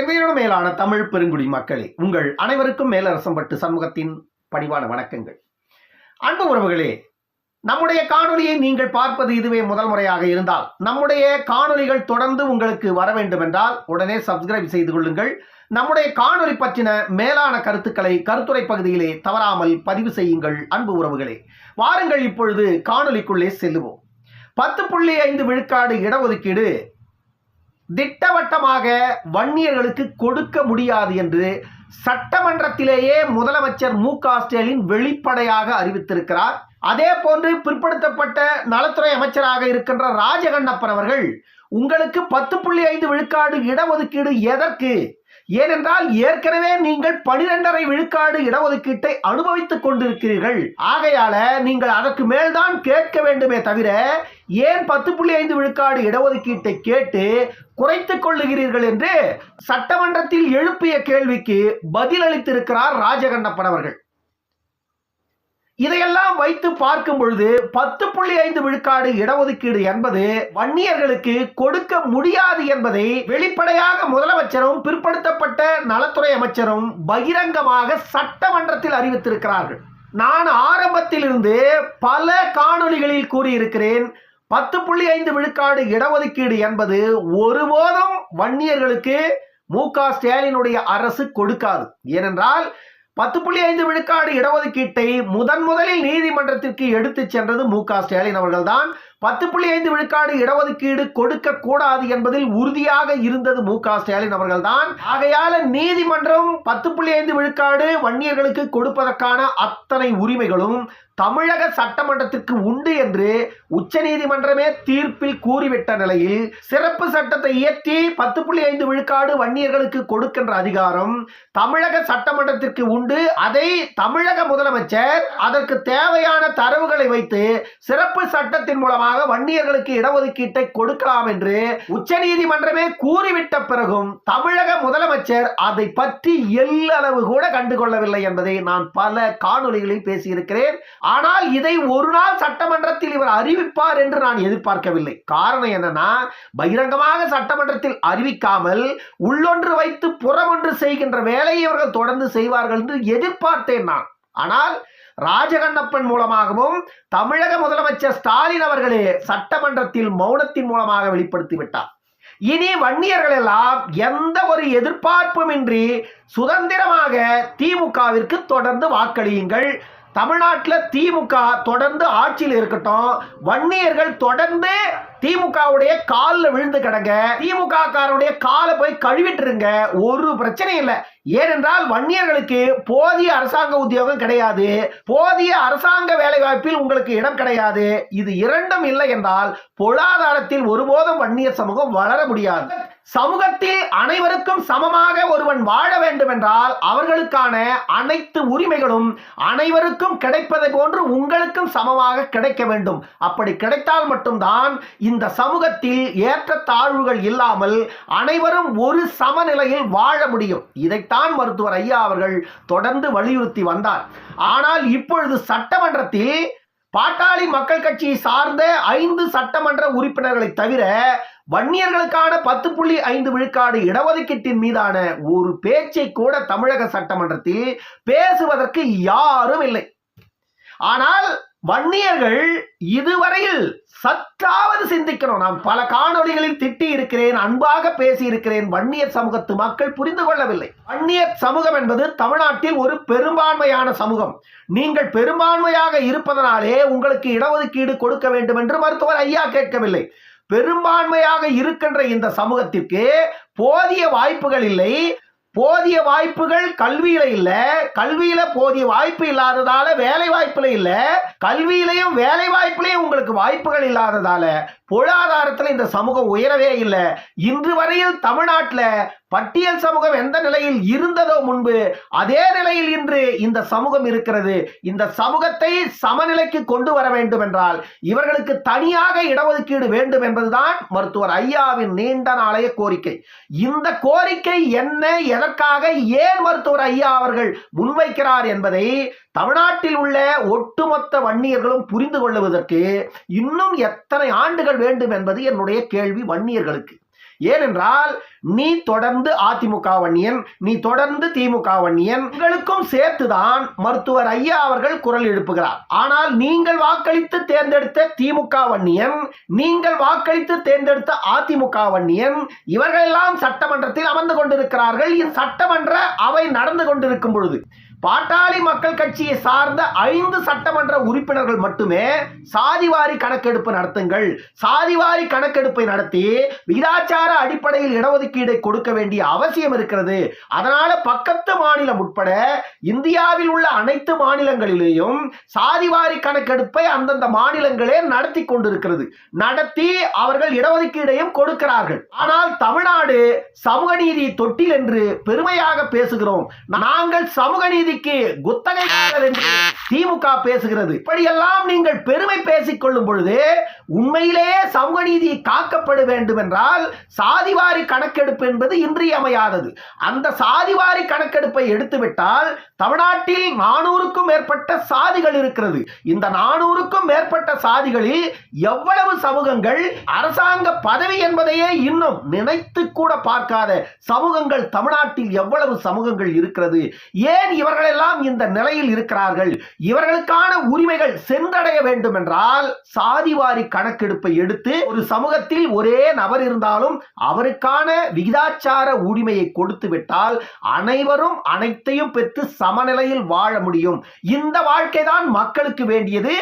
என் மேலான தமிழ் பெருங்குடி மக்களே உங்கள் அனைவருக்கும் மேலரசம்பட்டு சமூகத்தின் பணிவான வணக்கங்கள். அன்பு உறவுகளே நம்முடைய காணொலியை நீங்கள் பார்ப்பது இதுவே முதல் முறையாக இருந்தால் நம்முடைய காணொளிகள் தொடர்ந்து உங்களுக்கு வர வேண்டும் என்றால் உடனே சப்ஸ்கிரைப் செய்து கொள்ளுங்கள். நம்முடைய காணொலி பற்றின மேலான கருத்துக்களை கருத்துரை பகுதியிலே தவறாமல் பதிவு செய்யுங்கள் அன்பு உறவுகளே. வாருங்கள் இப்பொழுது காணொலிக்குள்ளே செல்லுவோம். பத்து புள்ளி ஐந்து விழுக்காடு இடஒதுக்கீடு திட்டவட்டமாக வன்னியர்களுக்கு கொடுக்க முடியாது என்று சட்டமன்றத்திலேயே முதலமைச்சர் மு க ஸ்டாலின் வெளிப்படையாக அறிவித்திருக்கிறார். அதே போன்று பிற்படுத்தப்பட்ட நலத்துறை அமைச்சராக இருக்கின்ற ராஜகண்ணப்பன் அவர்கள் உங்களுக்கு பத்து புள்ளி ஐந்து விழுக்காடு இடஒதுக்கீடு எதற்கு? ஏனென்றால் ஏற்கனவே நீங்கள் பனிரெண்டரை விழுக்காடு இடஒதுக்கீட்டை அனுபவித்துக் கொண்டிருக்கிறீர்கள். ஆகையால நீங்கள் அதற்கு மேல்தான் கேட்க வேண்டுமே தவிர ஏன் பத்து புள்ளி ஐந்து விழுக்காடு இடஒதுக்கீட்டை கேட்டு குறைத்துக் கொள்ளுகிறீர்கள் என்று சட்டமன்றத்தில் எழுப்பிய கேள்விக்கு பதிலளித்திருக்கிறார் ராஜகண்ணப்பன் அவர்கள். இதையெல்லாம் வைத்து பார்க்கும் பொழுது பத்து புள்ளி ஐந்து விழுக்காடு இடஒதுக்கீடு என்பது வன்னியர்களுக்கு கொடுக்க முடியாது என்பதை வெளிப்படையாக முதலமைச்சரும் பிற்படுத்தப்பட்ட நலத்துறை அமைச்சரும் பகிரங்கமாக சட்டமன்றத்தில் அறிவித்திருக்கிறார்கள். நான் ஆரம்பத்தில் இருந்து பல காணொளிகளில் கூறியிருக்கிறேன். பத்து புள்ளி ஐந்து விழுக்காடு இடஒதுக்கீடு என்பது ஒருபோதும் வன்னியர்களுக்கு மு க ஸ்டாலினுடைய அரசு கொடுக்காது. ஏனென்றால் பத்து புள்ளி ஐந்து விழுக்காடு இடஒதுக்கீட்டை முதன் முதலில் நீதிமன்றத்திற்கு எடுத்து சென்றது மு க ஸ்டாலின் அவர்கள்தான். பத்து புள்ளி ஐந்து விழுக்காடு இடஒதுக்கீடு கொடுக்க கூடாது என்பதில் உறுதியாக இருந்தது மு க ஸ்டாலின் அவர்கள்தான். ஆகையால நீதிமன்றம் பத்து புள்ளி ஐந்து விழுக்காடு வன்னியர்களுக்கு கொடுப்பதற்கான அத்தனை உரிமைகளும் தமிழக சட்டமன்றத்திற்கு உண்டு என்று உச்சநீதிமன்றமே தீர்ப்பில் கூறிவிட்ட நிலையில் சிறப்பு சட்டத்தை இயற்றி பத்து புள்ளி ஐந்து விழுக்காடு வன்னியர்களுக்கு கொடுக்கின்ற அதிகாரம் தமிழக சட்டமன்றத்திற்கு உண்டு. அதை தமிழக முதலமைச்சர் அதற்கு தேவையான தரவுகளை வைத்து சிறப்பு சட்டத்தின் மூலமாக வன்னியர்களுக்கு இடஒதுக்கீட்டை கொடுக்கலாம் என்று உச்சநீதிமன்றமே கூறிவிட்ட பிறகும் தமிழக முதலமைச்சர் அதை பற்றி எல்லளவு கூட கண்டுகொள்ளவில்லை என்பதை நான் பல காணொலிகளில் பேசியிருக்கிறேன். ஆனால் இதை ஒரு நாள் சட்டமன்றத்தில் இவர் அறிவிப்பார் என்று நான் எதிர்பார்க்கவில்லை. காரணம் என்னன்னா பகிரங்கமாக சட்டமன்றத்தில் அறிவிக்காமல் உள்ளொன்று வைத்து புறமொன்று செய்கின்ற வேலையை இவர்கள் தொடர்ந்து செய்வார்கள் என்று எதிர்பார்த்தேன் நான். ஆனால் ராஜகண்ணப்பன் மூலமாகவும் தமிழக முதலமைச்சர் ஸ்டாலின் அவர்களே சட்டமன்றத்தில் மௌனத்தின் மூலமாக வெளிப்படுத்தி விட்டார் இனி வன்னியர்கள் எல்லாம் எந்த ஒரு எதிர்பார்ப்புமின்றி சுதந்திரமாக திமுகவிற்கு தொடர்ந்து வாக்களியுங்கள். தமிழ்நாட்டில் திமுக தொடர்ந்து ஆட்சியில் இருக்கட்டும் வன்னியர்கள் தொடர்ந்து திமுகவுடைய காலில் விழுந்து கிடங்க திமுக காரனுடைய காலை போய் கழுவிட்டுருங்க ஒரு பிரச்சனை இல்லை. ஏனென்றால் வன்னியர்களுக்கு போதிய அரசாங்க உத்தியோகம் கிடையாது. போதிய அரசாங்க வேலை வாய்ப்பில் உங்களுக்கு இடம் கிடையாது. இது இரண்டும் இல்லை என்றால் பொருளாதாரத்தில் ஒருபோதும் வன்னியர் சமூகம் வளர முடியாது. சமூகத்தில் அனைவருக்கும் சமமாக ஒருவன் வாழ வேண்டும் என்றால் அவர்களுக்கான அனைத்து உரிமைகளும் அனைவருக்கும் கிடைப்பதை போன்று உங்களுக்கும் சமமாக கிடைக்க வேண்டும். அப்படி கிடைத்தால் மட்டும்தான் இந்த சமூகத்தில் ஏற்ற தாழ்வுகள் இல்லாமல் அனைவரும் ஒரு சமநிலையில் வாழ முடியும். இதைத்தான் மருத்துவர் ஐயா அவர்கள் தொடர்ந்து வலியுறுத்தி வந்தார். ஆனால் இப்பொழுது சட்டமன்றத்தில் பாட்டாளி மக்கள் கட்சியை சார்ந்த ஐந்து சட்டமன்ற உறுப்பினர்களை தவிர வன்னியர்களுக்கான பத்து புள்ளி ஐந்து விழுக்காடு இடஒதுக்கீட்டின் மீதான ஒரு பேச்சை கூட தமிழக சட்டமன்றத்தில் பேசுவதற்கு யாரும் இல்லை. ஆனால் வன்னியர்கள் இதுவரையில் சற்றாவது சிந்திக்கணும். நான் பல காணொளிகளில் திட்டி இருக்கிறேன் அன்பாக பேசி இருக்கிறேன். வன்னியர் சமூகத்து மக்கள் புரிந்து கொள்ளவில்லை. வன்னியர் சமூகம் என்பது தமிழ்நாட்டில் ஒரு பெரும்பான்மையான சமூகம். நீங்கள் பெரும்பான்மையாக இருப்பதனாலே உங்களுக்கு இடஒதுக்கீடு கொடுக்க வேண்டும் என்று மருத்துவர் ஐயா கேட்கவில்லை. பெரும்பான்மையாக இருக்கின்ற இந்த சமூகத்திற்கு போதிய வாய்ப்புகள் இல்லை. போதிய வாய்ப்புகள் கல்வியில இல்ல. கல்வியில போதிய வாய்ப்பு இல்லாததால வேலை வாய்ப்புல இல்ல. கல்வியிலையும் வேலை வாய்ப்புலையும் உங்களுக்கு வாய்ப்புகள் இல்லாததால பொருளாதாரத்தில் இந்த சமூகம் உயரவே இல்லை. இன்று வரையில் தமிழ்நாட்டில் பட்டியல் சமூகம் எந்த நிலையில் இருந்ததோ முன்பு அதே நிலையில் இன்று இந்த சமூகம் இருக்கிறது. இந்த சமூகத்தை சமநிலைக்கு கொண்டு வர வேண்டும் என்றால் இவர்களுக்கு தனியாக இடஒதுக்கீடு வேண்டும் என்பதுதான் மருத்துவர் ஐயாவின் நீண்ட நாளைய கோரிக்கை. இந்த கோரிக்கை என்ன எதற்காக ஏன் மருத்துவர் ஐயா அவர்கள் முன்வைக்கிறார் என்பதை தமிழ்நாட்டில் உள்ள ஒட்டுமொத்த வன்னியர்களும் புரிந்து கொள்ளுவதற்கு இன்னும் எத்தனை ஆண்டுகள் வேண்டும் என்பது என்னுடைய கேள்வி வன்னியர்களுக்கு. ஏனென்றால் நீ தொடர்ந்து அதிமுக வன்னியன் நீ தொடர்ந்து திமுக வன்னியன் உங்களுக்கும் சேர்த்துதான் மருத்துவர் ஐயா அவர்கள் குரல் எழுப்புகிறார். ஆனால் நீங்கள் வாக்களித்து தேர்ந்தெடுத்த திமுக வன்னியன் நீங்கள் வாக்களித்து தேர்ந்தெடுத்த அதிமுக வன்னியன் இவர்களெல்லாம் சட்டமன்றத்தில் அமர்ந்து கொண்டிருக்கிறார்கள். சட்டமன்ற அவை நடந்து கொண்டிருக்கும் பொழுது பாட்டாளி மக்கள் கட்சியை சார்ந்த ஐந்து சட்டமன்ற உறுப்பினர்கள் மட்டுமே சாதிவாரி கணக்கெடுப்பு நடத்துங்கள். சாதிவாரி கணக்கெடுப்பை நடத்தி விகிதாச்சார அடிப்படையில் இடஒதுக்கீடை கொடுக்க வேண்டிய அவசியம் இருக்கிறது. அதனால பக்கத்து மாநிலம் உட்பட இந்தியாவில் உள்ள அனைத்து மாநிலங்களிலேயும் சாதிவாரி கணக்கெடுப்பை அந்தந்த மாநிலங்களே நடத்தி கொண்டிருக்கிறது. நடத்தி அவர்கள் இடஒதுக்கீடையும் கொடுக்கிறார்கள். ஆனால் தமிழ்நாடு சமூக நீதி தொட்டில் என்று பெருமையாக பேசுகிறோம். நாங்கள் சமூக நீதி நீதிக்கு குத்தகை என்று திமுக பேசுகிறது. இப்படியெல்லாம் நீங்கள் பெருமை பேசிக் கொள்ளும் பொழுது உண்மையிலேயே சமூக நீதி காக்கப்பட வேண்டும் என்றால் சாதிவாரி கணக்கெடுப்பு என்பது இன்றியமையாதது. அந்த சாதிவாரி கணக்கெடுப்பை எடுத்துவிட்டால் தமிழ்நாட்டில் நானூறுக்கும் மேற்பட்ட சாதிகள் இருக்கிறது. இந்த நானூறுக்கும் மேற்பட்ட சாதிகளில் எவ்வளவு சமூகங்கள் அரசாங்க பதவி என்பதையே இன்னும் நினைத்து கூட பார்க்காத சமூகங்கள் தமிழ்நாட்டில் எவ்வளவு சமூகங்கள் இருக்கிறது? ஏன் இவர்களெல்லாம் இந்த நிலையில் இருக்கிறார்கள்? இவர்களுக்கான உரிமைகள் சென்றடைய வேண்டும் என்றால் சாதிவாரி கணக்கெடுப்பை எடுத்து ஒரு சமூகத்தில் ஒரே நபர் இருந்தாலும் அவருக்கான விகிதாச்சார உரிமையை கொடுத்து விட்டால் அனைவரும் அனைத்தையும் பெற்று சமநிலையில் வாழ முடியும். இந்த வாழ்க்கை தான் மக்களுக்கு வேண்டியது.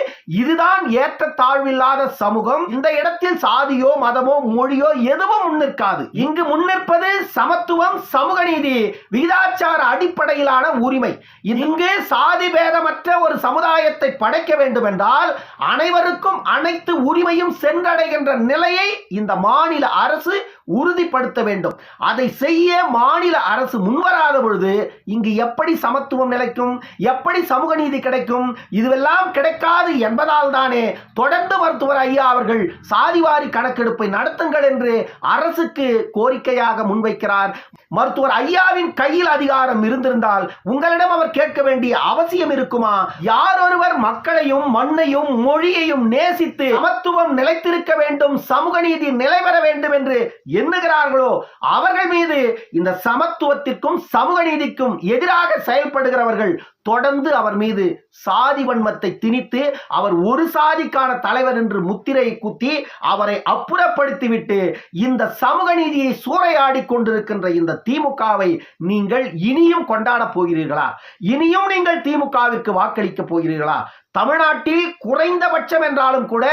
இதுதான் ஏற்ற தாழ்வில்லாத சமூகம். இந்த இடத்தில் சாதியோ மதமோ மொழியோ எதுவும் முன்னிற்காது. இங்கு முன்னிற்பது சமத்துவம் சமூக நீதி விகிதாச்சார அடிப்படையிலான உரிமை. இங்கு சாதி பேதமற்ற ஒரு சமுதாயத்தை படைக்க வேண்டும் என்றால் அனைவருக்கும் அனைத்து உரிமை உரிமையும் சென்றடைகின்ற நிலையை இந்த மாநில அரசு உறுதிப்படுத்த வேண்டும். அதை செய்ய மாநில அரசு முன்வராத பொழுது இங்கு எப்படி சமத்துவம் நிலைக்கும் எப்படி சமூக நீதி கிடைக்கும் இதுவெல்லாம் கிடைக்காது என்பதால் தானே தொடர்ந்து மருத்துவர் ஐயா அவர்கள் சாதிவாரி கணக்கெடுப்பை நடத்துங்கள் என்று அரசுக்கு கோரிக்கையாக முன்வைக்கிறார். மருத்துவர் ஐயாவின் கையில் அதிகாரம் இருந்திருந்தால் உங்களிடம் அவர் கேட்க வேண்டிய அவசியம் இருக்குமா? யார் ஒருவர் மக்களையும் மண்ணையும் மொழியையும் நேசித்து சமத்துவம் நிலைத்திருக்க வேண்டும் சமூக நீதி நிலைபெற வேண்டும் என்று எண்ணுகிறார்களோ அவர்கள் மீது இந்த சமத்துவத்திற்கும் சமூக நீதிக்கும் எதிராக செயல்படுகிறவர்கள் தொடர்ந்து அவர் மீது சாதி வன்மத்தை திணித்து அவர் ஒரு சாதிக்கான தலைவர் என்று முத்திரை குத்தி அவரை அப்புறப்படுத்திவிட்டு இந்த சமூக நீதியை சூறையாடி கொண்டிருக்கின்ற இந்த திமுகவை நீங்கள் இனியும் கொண்டாடப் போகிறீர்களா? இனியும் நீங்கள் திமுகவிற்கு வாக்களிக்க போகிறீர்களா? தமிழ்நாட்டில் குறைந்தபட்சம் என்றாலும் கூட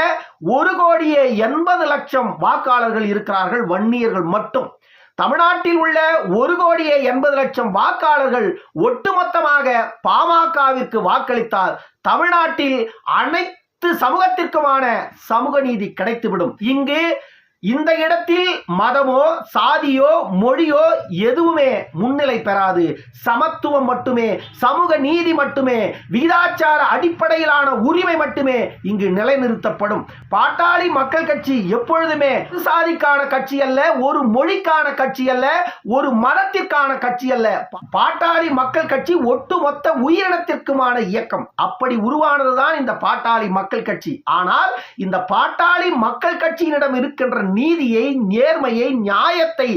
ஒரு கோடியே எண்பது லட்சம் வாக்காளர்கள் இருக்கிறார்கள் வன்னியர்கள் மட்டும். தமிழ்நாட்டில் உள்ள ஒரு கோடியே எண்பது லட்சம் வாக்காளர்கள் ஒட்டுமொத்தமாக பாமகவிற்கு வாக்களித்தால் தமிழ்நாட்டில் அனைத்து சமூகத்திற்குமான சமூக நீதி கிடைத்துவிடும். இங்கு இந்த இடத்தில் மதமோ சாதியோ மொழியோ எதுவுமே முன்னிலை பெறாது. சமத்துவம் மட்டுமே சமூக நீதி மட்டுமே விகிதாச்சார அடிப்படையிலான உரிமை மட்டுமே இங்கு நிலைநிறுத்தப்படும். பாட்டாளி மக்கள் கட்சி எப்பொழுதுமே சாதிக்கான கட்சி அல்ல ஒரு மொழிக்கான கட்சி அல்ல ஒரு மதத்திற்கான கட்சி அல்ல. பாட்டாளி மக்கள் கட்சி ஒட்டுமொத்த உயிரினத்திற்குமான இயக்கம். அப்படி உருவானதுதான் இந்த பாட்டாளி மக்கள் கட்சி. ஆனால் இந்த பாட்டாளி மக்கள் கட்சியினிடம் இருக்கின்ற நீதியை நேர்மையை நியாயத்தை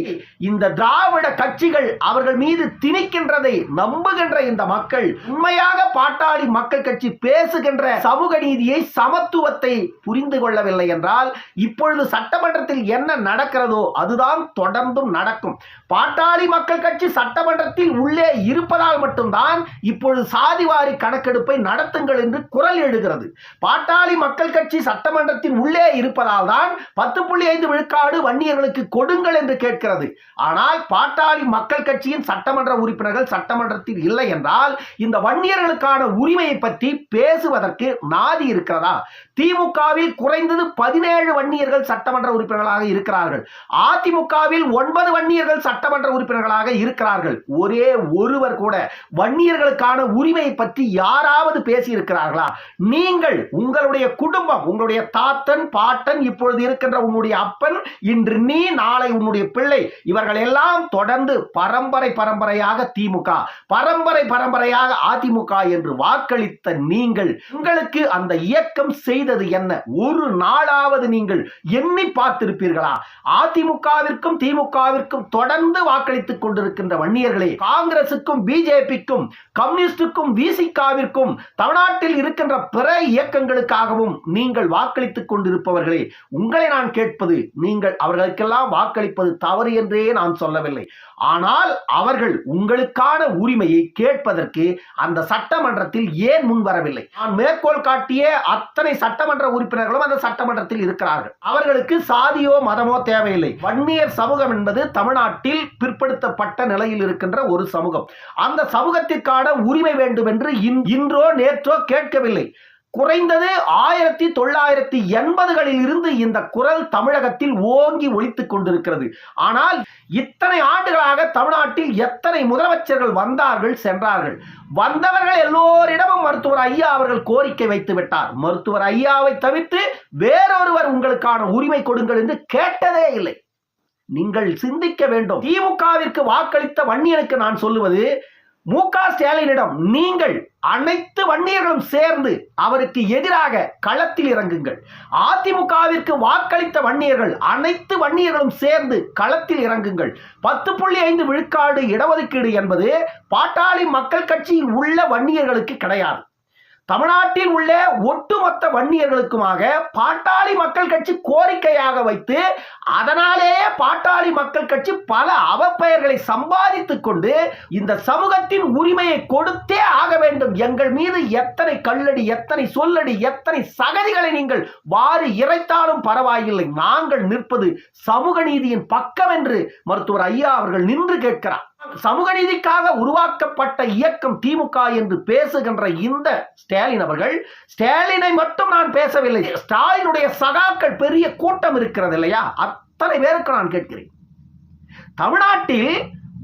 இந்த திராவிட கட்சிகள் அவர்கள் மீது திணிக்கின்றதை நம்புகின்ற இந்த மக்கள் உண்மையாக பாட்டாளி மக்கள் கட்சி பேசுகின்ற சமூக நீதியை சமத்துவத்தை புரிந்து கொள்ளவில்லை என்றால் இப்பொழுது சட்டமன்றத்தில் என்ன நடக்கிறதோ அதுதான் தொடர்ந்தும் நடக்கும். பாட்டாளி மக்கள் கட்சி சட்டமன்றத்தில் உள்ளே இருப்பதால் மட்டும்தான் இப்பொழுது சாதிவாரி கணக்கெடுப்பை நடத்துங்கள் என்று குரல் எழுகிறது. பாட்டாளி மக்கள் கட்சி சட்டமன்றத்தின் உள்ளே இருப்பதால் தான் பத்து புள்ளி ஐந்து விழுக்காடு வன்னியர்களுக்கு கொடுங்கள் என்று கேட்கிறது. ஆனால் பாட்டாளி மக்கள் கட்சியின் சட்டமன்ற உறுப்பினர்கள் சட்டமன்றத்தில் இல்லை என்றால் இந்த வன்னியர்களுக்கான உரிமையை பற்றி பேசுவதற்கு நாதி இருக்கிறதா? திமுகவில் குறைந்தது பதினேழு வன்னியர்கள் சட்டமன்ற உறுப்பினர்களாக இருக்கிறார்கள். அதிமுகவில் ஒன்பது வன்னியர்கள் சட்டமன்ற உறுப்பினர்களாக இருக்கிறார்கள். ஒரே ஒருவர் கூட வன்னியர்களுக்கான உரிமையை பற்றி யாராவது பேசி இருக்கிறார்களா நீங்கள் உங்களுடைய குடும்பம் உங்களுடைய தாத்தன் பாட்டன் இப்பொழுது இருக்கின்ற உன்னுடைய அப்பன் இன்று நீ நாளை உன்னுடைய பிள்ளை இவர்கள் எல்லாம் தொடர்ந்து பரம்பரை பரம்பரையாக திமுக பரம்பரை பரம்பரையாக அதிமுக என்று வாக்களித்த நீங்கள் உங்களுக்கு அந்த இயக்கம் செய்தது என்ன? ஒரு நாளாவது நீங்கள் எண்ணி பார்த்திருப்பீர்களா? அதிமுகவிற்கும் திமுகவிற்கும் தொடர்ந்து தொடர்ந்து வாக்களித்துக் கொண்டிருக்கின்ற வன்னியர்களே காங்கிரசுக்கும் பிஜேபிக்கும் கம்யூனிஸ்டுக்கும் விசிகாவிற்கும் தமிழ்நாட்டில் இருக்கின்ற பிற இயக்கங்களுக்காகவும் நீங்கள் வாக்களித்துக் கொண்டிருப்பவர்களே உங்களை நான் கேட்பது நீங்கள் அவர்களுக்கெல்லாம் வாக்களிப்பது தவறு என்றே நான் சொல்லவில்லை. ஆனால் அவர்கள் உங்களுக்கான உரிமையை கேட்பதற்கு அந்த சட்டமன்றத்தில் ஏன் முன் வரவில்லை? நான் மேற்கோள் காட்டிய அத்தனை சட்டமன்ற உறுப்பினர்களும் அந்த சட்டமன்றத்தில் இருக்கிறார்கள். அவர்களுக்கு சாதியோ மதமோ தேவையில்லை. வன்னியர் சமூகம் என்பது தமிழ்நாட்டில் பிற்படுத்தப்பட்ட நிலையில் இருக்கின்ற ஒரு சமூகம். அந்த சமூகத்திற்கான உரிமை வேண்டும் என்று இன்றோ நேற்றோ கேட்கவில்லை. குறைந்தது ஆயிரத்தி தொள்ளாயிரத்தி எண்பதுகளில் இருந்து இந்த குரல் தமிழகத்தில் ஓங்கி ஒலித்துக் கொண்டிருக்கிறது. ஆனால் இத்தனை ஆண்டுகளாக தமிழ்நாட்டில் எத்தனை முதலமைச்சர்கள் வந்தார்கள் சென்றார்கள்? வந்தவர்கள் எல்லோரிடமும் மருத்துவர் ஐயா அவர்கள் கோரிக்கை வைத்து விட்டார். மருத்துவர் ஐயாவை தவிர்த்து வேறொருவர் உங்களுக்கான உரிமை கொடுங்கள் என்று கேட்டதே இல்லை. நீங்கள் சிந்திக்க வேண்டும். திமுகவிற்கு வாக்களித்த வன்னியனுக்கு நான் சொல்லுவது மு க ஸ்டாலினிடம் நீங்கள் அனைத்து வன்னியர்களும் சேர்ந்து அவருக்கு எதிராக களத்தில் இறங்குங்கள். அதிமுகவிற்கு வாக்களித்த வன்னியர்கள் அனைத்து வன்னியர்களும் சேர்ந்து களத்தில் இறங்குங்கள். பத்து புள்ளி ஐந்து விழுக்காடு இடஒதுக்கீடு என்பது பாட்டாளி மக்கள் கட்சியில் உள்ள வன்னியர்களுக்கு கிடையாது. தமிழ்நாட்டில் உள்ள ஒட்டுமொத்த வன்னியர்களுக்குமாக பாட்டாளி மக்கள் கட்சி கோரிக்கையாக வைத்து அதனாலேயே பாட்டாளி மக்கள் கட்சி பல அவப்பெயர்களை சம்பாதித்துக் கொண்டு இந்த சமூகத்தின் உரிமையை கொடுத்தே ஆக வேண்டும். எங்கள் மீது எத்தனை கல்லடி எத்தனை சொல்லடி எத்தனை சகதிகளை நீங்கள் வாரி இறைத்தாலும் பரவாயில்லை. நாங்கள் நிற்பது சமூக நீதியின் பக்கம் என்று மருத்துவர் ஐயா அவர்கள் நின்று கேட்கிறார். சமூக நீதிக்காக உருவாக்கப்பட்ட இயக்கம் திமுக என்று பேசுகின்ற இந்த ஸ்டாலின் அவர்கள் ஸ்டாலினை மட்டும் நான் பேசவில்லை ஸ்டாலினுடைய சகாக்கள் பெரிய கூட்டம் இருக்கிறது இல்லையா? அத்தனை பேருக்கு நான் கேட்கிறேன். தமிழ்நாட்டில்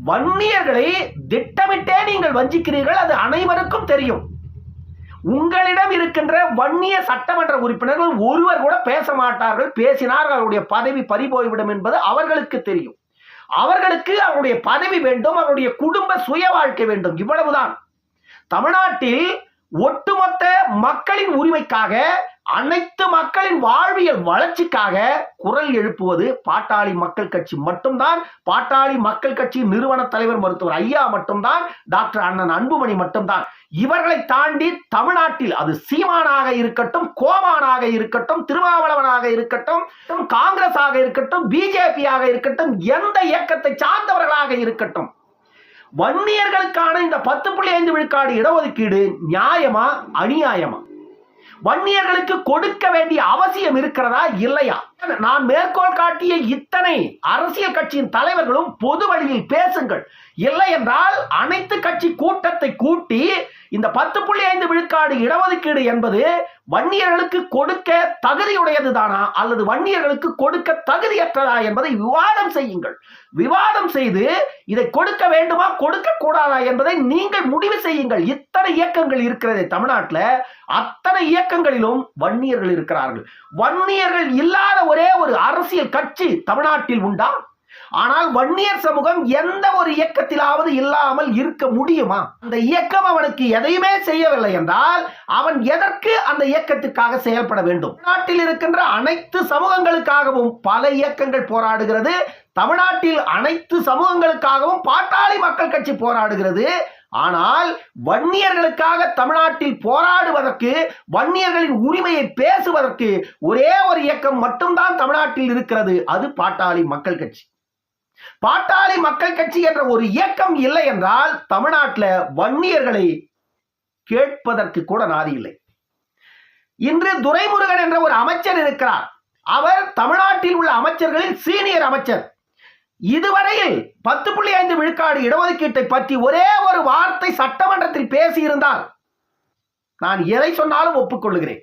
வன்னியர்களை திட்டமிட்டே நீங்கள் வஞ்சிக்கிறீர்கள் அது அனைவருக்கும் தெரியும். உங்களிடம் இருக்கின்ற வன்னிய சட்டமன்ற உறுப்பினர்கள் ஒருவர் கூட பேச மாட்டார்கள் பேசினால் அவருடைய பதவி பறிபோய்விடும் என்பது அவர்களுக்கு தெரியும். அவர்களுக்கு அவருடைய பதவி வேண்டும் அவருடைய குடும்ப சுய வாழ்க்கை வேண்டும். இவ்வளவுதான். தமிழ்நாட்டில் ஒட்டுமொத்த மக்களின் உரிமைக்காக அனைத்து மக்களின் வாழ்வியல் வளர்ச்சிக்காக குரல் எழுப்புவது பாட்டாளி மக்கள் கட்சி மட்டும்தான். பாட்டாளி மக்கள் கட்சி நிறுவன தலைவர் மருத்துவர் ஐயா மட்டும்தான். டாக்டர் அண்ணன் அன்புமணி மட்டும்தான். இவர்களை தாண்டி தமிழ்நாட்டில் அது சீமானாக இருக்கட்டும் கோமானாக இருக்கட்டும் திருமாவளவனாக இருக்கட்டும் காங்கிரஸாக இருக்கட்டும் பிஜேபியாக இருக்கட்டும் எந்த இயக்கத்தை சார்ந்தவர்களாக இருக்கட்டும். வன்னியர்களுக்கான இந்த பத்து புள்ளி ஐந்து விழுக்காடு இடஒதுக்கீடு நியாயமா அநியாயமா? வன்னியர்களுக்கு கொடுக்க வேண்டிய அவசியம் இருக்கிறதா இல்லையா? நான் மேற்கோள் காட்டிய இத்தனை அரசியல் கட்சியின் தலைவர்களும் பொது வழியில் பேசுங்கள். இல்லை என்றால் அனைத்து கட்சி கூட்டத்தை கூட்டி இந்த பத்து புள்ளி ஐந்து விழுக்காடு இடஒதுக்கீடு என்பது வன்னியர்களுக்கு கொடுக்க தகுதியுடையது தானா அல்லது வன்னியர்களுக்கு கொடுக்க தகுதியற்றதா என்பதை விவாதம் செய்யுங்கள். விவாதம் செய்து இதை கொடுக்க வேண்டுமா கொடுக்க கூடாதா என்பதை நீங்கள் முடிவு செய்யுங்கள். இத்தனை இயக்கங்கள் இருக்கிறதே தமிழ்நாட்டில் அத்தனை இயக்கங்களிலும் வன்னியர்கள் இருக்கிறார்கள். வன்னியர்கள் இல்லாத ஒரே ஒரு அரசியல் கட்சி தமிழ்நாட்டில் உண்டா? ஆனால் வன்னியர் சமூகம் எந்த ஒரு இயக்கத்திலாவது இல்லாமல் இருக்க முடியுமா? அந்த இயக்கம் அவனுக்கு எதையுமே செய்யவில்லை என்றால் அவன் எதற்கு அந்த இயக்கத்திற்காக செயல்பட வேண்டும்? நாட்டில் இருக்கின்ற அனைத்து சமூகங்களுக்காகவும் பல இயக்கங்கள் போராடுகிறது. தமிழ்நாட்டில் அனைத்து சமூகங்களுக்காகவும் பாட்டாளி மக்கள் கட்சி போராடுகிறது. ஆனால் வன்னியர்களுக்காக தமிழ்நாட்டில் போராடுவதற்கு வன்னியர்களின் உரிமையை பேசுவதற்கு ஒரே ஒரு இயக்கம் மட்டும்தான் தமிழ்நாட்டில் இருக்கிறது. அது பாட்டாளி மக்கள் கட்சி. பாட்டாளி மக்கள் கட்சி என்ற ஒரு இயக்கம் இல்லை என்றால் தமிழ்நாட்டில் வன்னியர்களை கேட்பதற்கு கூட நாதி இல்லை. இன்று துரைமுருகன் என்ற ஒரு அமைச்சர் இருக்கிறார். அவர் தமிழ்நாட்டில் உள்ள அமைச்சர்களில் சீனியர் அமைச்சர். இதுவரையில் பத்து புள்ளி ஐந்து விழுக்காடு இடஒதுக்கீட்டை பற்றி ஒரே ஒரு வார்த்தை சட்டமன்றத்தில் பேசியிருந்தால் நான் எதை சொன்னாலும் ஒப்புக்கொள்கிறேன்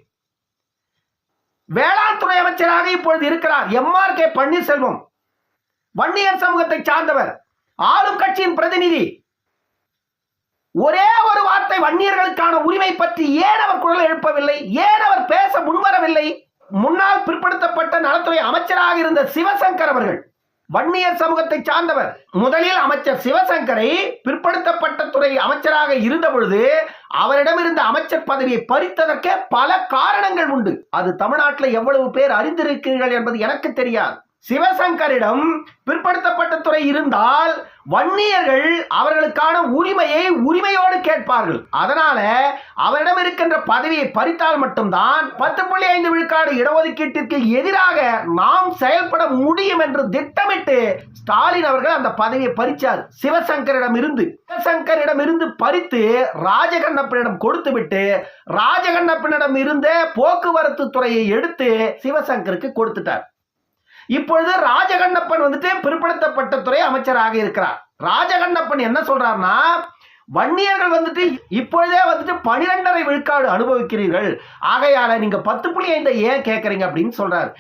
வேளாண் துறை அமைச்சராக இப்பொழுது இருக்கிறார் M R K Panneerselvam. Vanniyar சமூகத்தை சார்ந்தவர் ஆளும் கட்சியின் பிரதிநிதி. ஒரே ஒரு வார்த்தை வன்னியர்களுக்கான உரிமை பற்றி ஏன் அவர் குரல் எழுப்பவில்லை? ஏன் அவர் பேச முன்வரவில்லை? முன்னால் பிற்படுத்தப்பட்ட நலத்துறை அமைச்சராக இருந்த சிவசங்கர் அவர்கள் வன்னியர் சமூகத்தை சார்ந்தவர். முதலில் அமைச்சர் சிவசங்கரை பிற்படுத்தப்பட்ட துறை அமைச்சராக இருந்த பொழுது அவரிடம் இருந்த அமைச்சர் பதவியை பறித்ததற்கு பல காரணங்கள் உண்டு. அது தமிழ்நாட்டில் எவ்வளவு பேர் அறிந்திருக்கிறீர்கள் என்பது எனக்கு தெரியாது. சிவசங்கரிடம் பிற்படுத்தப்பட்ட துறை இருந்தால் வன்னியர்கள் அவர்களுக்கான உரிமையை உரிமையோடு கேட்பார்கள். அதனால அவரிடம் இருக்கின்ற பதவியை பறித்தால் மட்டும்தான் பத்து புள்ளி ஐந்து விழுக்காடு இடஒதுக்கீட்டிற்கு எதிராக நாம் செயல்பட முடியும் என்று திட்டமிட்டு ஸ்டாலின் அவர்கள் அந்த பதவியை பறிச்சார். சிவசங்கரிடம் இருந்து. சிவசங்கரிடம் இருந்து பறித்து ராஜகண்ணப்பனிடம் கொடுத்து விட்டு ராஜகண்ணப்பனிடம் இருந்த போக்குவரத்து துறையை எடுத்து சிவசங்கருக்கு கொடுத்துட்டார். இப்பொழுது ராஜகண்ணப்பன் வந்துட்டு பிற்படுத்தப்பட்ட துறை அமைச்சராக இருக்கிறார். ராஜகண்ணப்பன் என்ன சொல்றாருன்னா வன்னியர்கள் வந்துட்டு இப்பொழுதே வந்துட்டு பனிரெண்டரை விழுக்காடு அனுபவிக்கிறீர்கள். ஆகையால நீங்க பத்து புள்ளி ஐந்தை ஏன் கேட்கறீங்க அப்படின்னு சொல்றாரு.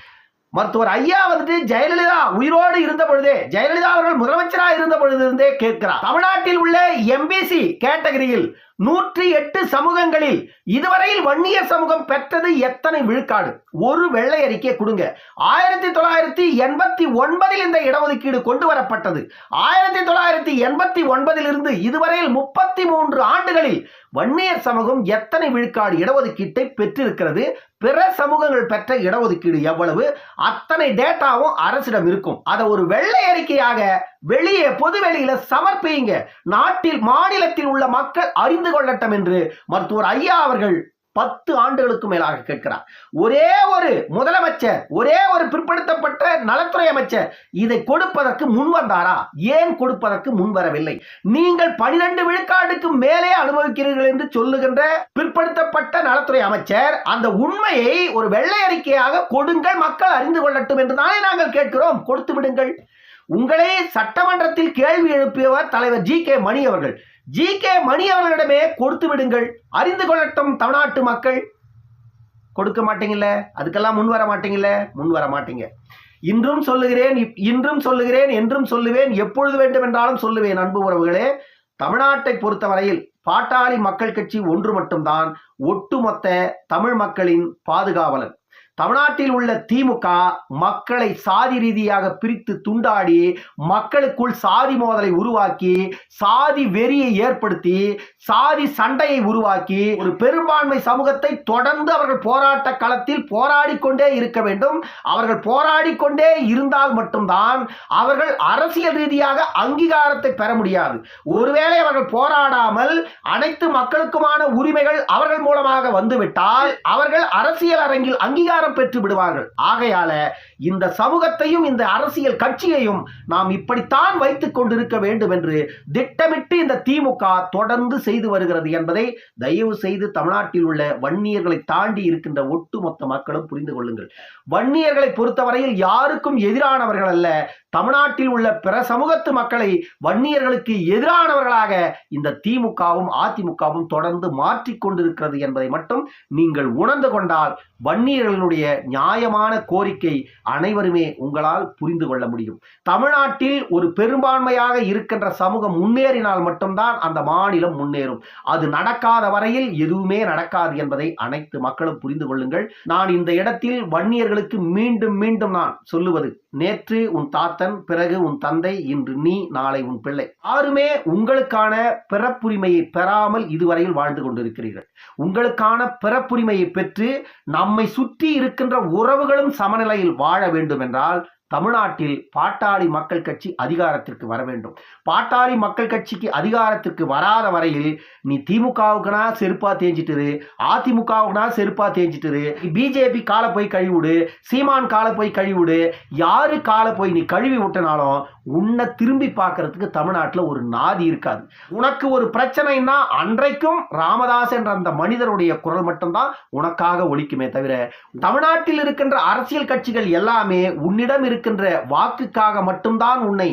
மருத்துவர் ஐயா வந்துட்டு ஜெயலலிதா உயிரோடு இருந்த பொழுதே ஜெயலலிதா அவர்கள் முதலமைச்சராக இருந்த பொழுது இருந்தே கேட்கிறார். தமிழ்நாட்டில் உள்ள எம்பிசி கேட்டகரியில் நூற்றி எட்டு சமூகங்களில் இதுவரையில் வன்னியர் சமூகம் பெற்றது எத்தனை விழுக்காடு? ஒரு வெள்ளை அறிக்கை கொடுங்க. ஆயிரத்தி தொள்ளாயிரத்தி எண்பத்தி ஒன்பதில் இந்த இடஒதுக்கீடு கொண்டு வரப்பட்டது. ஆயிரத்தி தொள்ளாயிரத்தி எண்பத்தி ஒன்பதிலிருந்து இதுவரையில் முப்பத்தி மூன்று ஆண்டுகளில் வன்னியர் சமூகம் எத்தனை விழுக்காடு இடஒதுக்கீட்டை பெற்றிருக்கிறது? பிற சமூகங்கள் பெற்ற இடஒதுக்கீடு எவ்வளவு? அத்தனை டேட்டாவும் அரசிடம் இருக்கும். அதை ஒரு வெள்ளை அறிக்கையாக வெளியே பொது வெளியில சமர்ப்பிங்க நாட்டில் மாநிலத்தில் உள்ள மக்கள் அறிந்து கொள்ளட்டும் என்று மருத்துவர் ஐயா அவர்கள் பத்து ஆண்டுகளுக்கு மேலாக கேட்கிறார். ஒரே ஒரு முதலமைச்சர் ஒரே ஒரு பிற்படுத்தப்பட்ட நலத்துறை அமைச்சர் இதை கொடுப்பதற்கு முன் வந்தாரா? ஏன் கொடுப்பதற்கு முன் வரவில்லை? நீங்கள் பனிரெண்டு விழுக்காடுக்கு மேலே அனுபவிக்கிறீர்கள் என்று சொல்லுகின்ற பிற்படுத்தப்பட்ட நலத்துறை அமைச்சர் அந்த உண்மையை ஒரு வெள்ளை அறிக்கையாக கொடுங்கள் மக்கள் அறிந்து கொள்ளட்டும் என்று தானே நாங்கள் கேட்கிறோம். கொடுத்து விடுங்கள். உங்களே சட்டமன்றத்தில் கேள்வி எழுப்பியவர் தலைவர் ஜி கே மணி அவர்கள். ஜி கே மணி அவர்களிடமே கொடுத்து விடுங்கள். அறிந்து கொள்ளட்டும் தமிழ்நாட்டு மக்கள். கொடுக்க மாட்டீங்கல்ல? அதுக்கெல்லாம் முன் வர மாட்டீங்கல்ல? முன் வர மாட்டீங்க. இன்றும் சொல்லுகிறேன் இப்- இன்றும் சொல்லுகிறேன் என்றும் சொல்லுவேன் எப்பொழுது வேண்டும் என்றாலும் சொல்லுவேன் அன்பு உறவுகளே. தமிழ்நாட்டை பொறுத்தவரையில் பாட்டாளி மக்கள் கட்சி ஒன்று மட்டும்தான். ஒட்டுமொத்த தமிழ் மக்களின் பாதுகாவலன். தமிழ்நாட்டில் உள்ள திமுக மக்களை சாதி ரீதியாக பிரித்து துண்டாடி மக்களுக்குள் சாதி மோதலை உருவாக்கி சாதி வெறியை ஏற்படுத்தி சாதி சண்டையை உருவாக்கி ஒரு பெரும்பான்மை சமூகத்தை தொடர்ந்து அவர்கள் போராட்ட களத்தில் போராடி கொண்டே இருக்க வேண்டும். அவர்கள் போராடி கொண்டே இருந்தால் மட்டும்தான் அவர்கள் அரசியல் ரீதியாக அங்கீகாரத்தை பெற முடியாது. ஒருவேளை அவர்கள் போராடாமல் அனைத்து மக்களுக்குமான உரிமைகள் அவர்கள் மூலமாக வந்துவிட்டால் அவர்கள் அரசியல் அரங்கில் அங்கீகாரம் பெற்று விடுவார்கள். ஆகையால இந்த சமூகத்தையும் இந்த அரசியல் கட்சியையும் நாம் இப்படித்தான் வைத்துக் கொண்டிருக்க வேண்டும் என்று திட்டமிட்டு இந்த திமுக தொடர்ந்து செய்து வருகிறது என்பதை தயவு செய்து தமிழ்நாட்டில் உள்ள வன்னியர்களை தாண்டி இருக்கின்ற ஒட்டுமொத்த மக்களும் புரிந்து கொள்ளுங்கள். வன்னியர்களை பொறுத்தவரையில் யாருக்கும் எதிரானவர்கள் அல்ல. தமிழ்நாட்டில் உள்ள பிற சமூகத்து மக்களை வன்னியர்களுக்கு எதிரானவர்களாக இந்த திமுகவும் அதிமுகவும் தொடர்ந்து மாற்றிக்கொண்டிருக்கிறது என்பதை மட்டும் நீங்கள் உணர்ந்து கொண்டால் வன்னியர்களுடைய நியாயமான கோரிக்கை அனைவருமே உங்களால் புரிந்து கொள்ள முடியும். தமிழ்நாட்டில் ஒரு பெரும்பான்மையாக இருக்கின்ற சமூகம் முன்னேறினால் மட்டும்தான் அந்த மாநிலம் முன்னேறும். அது நடக்காத வரையில் எதுவுமே நடக்காது என்பதை அனைத்து மக்களும் புரிந்து கொள்ளுங்கள். நான் இந்த இடத்தில் வன்னியர்களுக்கு மீண்டும் மீண்டும் நான் சொல்லுவது நேற்று உன் தாத்தன் பிறகு உன் தந்தை இன்று நீ நாளை உன் பிள்ளை. யாருமே உங்களுக்கான பிறப்புரிமையை பெறாமல் இதுவரையில் வாழ்ந்து கொண்டிருக்கிறீர்கள். உங்களுக்கான பிறப்புரிமையை பெற்று நம்மை சுற்றி இருக்கின்ற உறவுகளும் சமநிலையில் வாழ வேண்டும் என்றால் தமிழ்நாட்டில் பாட்டாளி மக்கள் கட்சி அதிகாரத்திற்கு வர வேண்டும். பாட்டாளி மக்கள் கட்சிக்கு அதிகாரத்திற்கு வராத வரையில் நீ திமுகவுக்குனா செருப்பா தேஞ்சிட்டுரு அதிமுகவுக்குனா செருப்பா தேஞ்சிட்டுரு பிஜேபி காலை போய் கழுவிடு சீமான் காலை போய் கழுவிடு யாரு காலை போய் நீ கழுவி விட்டனாலும் உன்னை திரும்பி பார்க்கறதுக்கு தமிழ்நாட்டில் ஒரு நாதி இருக்காது. உனக்கு ஒரு பிரச்சனைன்னா அன்றைக்கும் ராமதாஸ் என்ற அந்த மனிதருடைய குரல் மட்டும்தான் உனக்காக ஒழிக்குமே தவிர தமிழ்நாட்டில் இருக்கின்ற அரசியல் கட்சிகள் எல்லாமே உன்னிடம் இருக்கின்ற வாக்குக்காக மட்டும்தான் உன்னை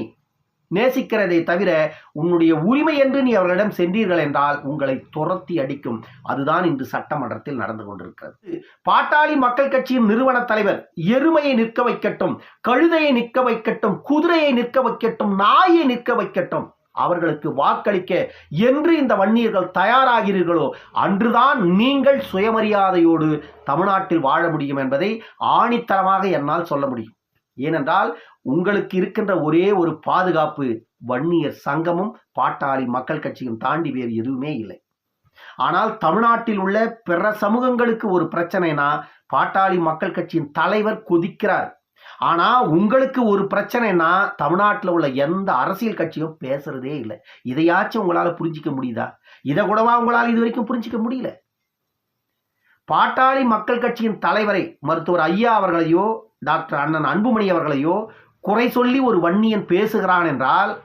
நேசிக்கிறதை தவிர உன்னுடைய உரிமை என்று நீ அவர்களிடம் சென்றீர்கள் என்றால் உங்களை துரத்தி அடிக்கும். அதுதான் இன்று சட்டமன்றத்தில் நடந்து கொண்டிருக்கிறது. பாட்டாளி மக்கள் கட்சியின் நிறுவன தலைவர் எருமையை நிற்க வைக்கட்டும் கழுதையை நிற்க வைக்கட்டும் குதிரையை நிற்க வைக்கட்டும் நாயை நிற்க வைக்கட்டும் அவர்களுக்கு வாக்களிக்க என்று இந்த வன்னியர்கள் தயாராகிறீர்களோ அன்றுதான் நீங்கள் சுயமரியாதையோடு தமிழ்நாட்டில் வாழ முடியும் என்பதை ஆணித்தரமாக என்னால் சொல்ல முடியும். ஏனென்றால் உங்களுக்கு இருக்கின்ற ஒரே ஒரு பாதுகாப்பு வன்னியர் சங்கமும் பாட்டாளி மக்கள் கட்சியும் தாண்டி வேறு எதுவுமே இல்லை. ஆனால் தமிழ்நாட்டில் உள்ள பிற சமூகங்களுக்கு ஒரு பிரச்சனைனா பாட்டாளி மக்கள் கட்சியின் தலைவர் கொதிக்கிறார். ஆனா உங்களுக்கு ஒரு பிரச்சனைனா தமிழ்நாட்டில் உள்ள எந்த அரசியல் கட்சியும் பேசுறதே இல்லை. இதையாச்சும் உங்களால புரிஞ்சிக்க முடியுதா? இதை கூடவா உங்களால் இது வரைக்கும் புரிஞ்சிக்க முடியல? பாட்டாளி மக்கள் கட்சியின் தலைவரை மருத்துவர் ஐயா அவர்களையோ டாக்டர் அண்ணன் அன்புமணி அவர்களையோ குறை சொல்லி ஒரு வன்னியன் பேசுகிறான் என்றால்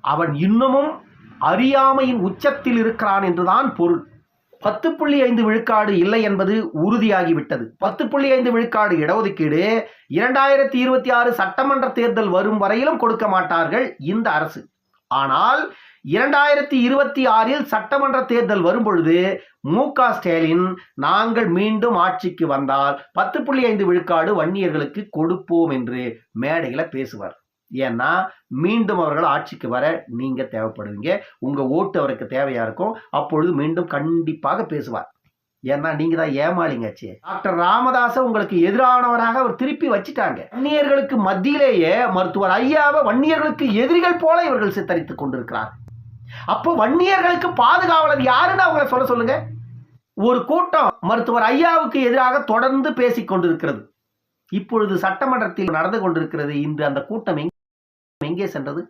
அவன் இன்னமும் அறியாமையின் உச்சத்தில் இருக்கிறான் என்றுதான் பொருள். பத்து புள்ளி ஐந்து விழுக்காடு இல்லை என்பது உறுதியாகிவிட்டது. பத்து புள்ளி ஐந்து விழுக்காடு இடஒதுக்கீடு இரண்டாயிரத்தி இருபத்தி ஆறு சட்டமன்ற தேர்தல் வரும் வரையிலும் கொடுக்க மாட்டார்கள் இந்த அரசு. ஆனால் இரண்டாயிரத்தி இருபத்தி ஆறில் சட்டமன்ற தேர்தல் வரும்பொழுது மு க ஸ்டாலின் நாங்கள் மீண்டும் ஆட்சிக்கு வந்தால் பத்து புள்ளி ஐந்து விழுக்காடு வன்னியர்களுக்கு கொடுப்போம் என்று மேடையில் பேசுவார். ஏன்னா மீண்டும் அவர்கள் ஆட்சிக்கு வர நீங்க தேவைப்படுவீங்க உங்க ஓட்டு அவருக்கு தேவையா இருக்கும் அப்பொழுது மீண்டும் கண்டிப்பாக பேசுவார். ஏன்னா நீங்க தான் ஏமாளிங்காச்சு. டாக்டர் ராமதாச உங்களுக்கு எதிரானவராக அவர் திருப்பி வச்சுட்டாங்க. வன்னியர்களுக்கு மத்தியிலேயே மருத்துவர் ஐயாவை வன்னியர்களுக்கு எதிரிகள் போல இவர்கள் சித்தரித்துக் கொண்டிருக்கிறார். அப்போ வன்னியர்களுக்கு பாதுகாவலர் யாருன்னு அவங்கள சொல்ல சொல்லுங்க. ஒரு கூட்டம் மருத்துவர் ஐயாவுக்கு எதிராக தொடர்ந்து பேசிக் கொண்டிருக்கிறது. இப்பொழுது சட்டமன்றத்தில் நடந்து கொண்டிருக்கிறது. இன்று அந்த கூட்டம் எங்கே சென்றது?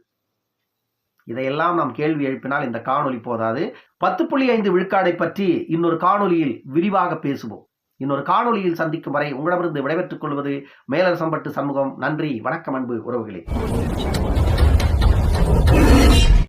இதையெல்லாம் நாம் கேள்வி எழுப்பினால் இந்த காணொலி போதாது. பத்து புள்ளி ஐந்து விழுக்காடை பற்றி இன்னொரு காணொலியில் விரிவாக பேசுவோம். இன்னொரு காணொலியில் சந்திக்கும் வரை உங்களிடமிருந்து விடைபெற்றுக் கொள்வது மேலரசம்பட்டு சண்முகம். நன்றி வணக்கம் அன்பு உறவுகளே.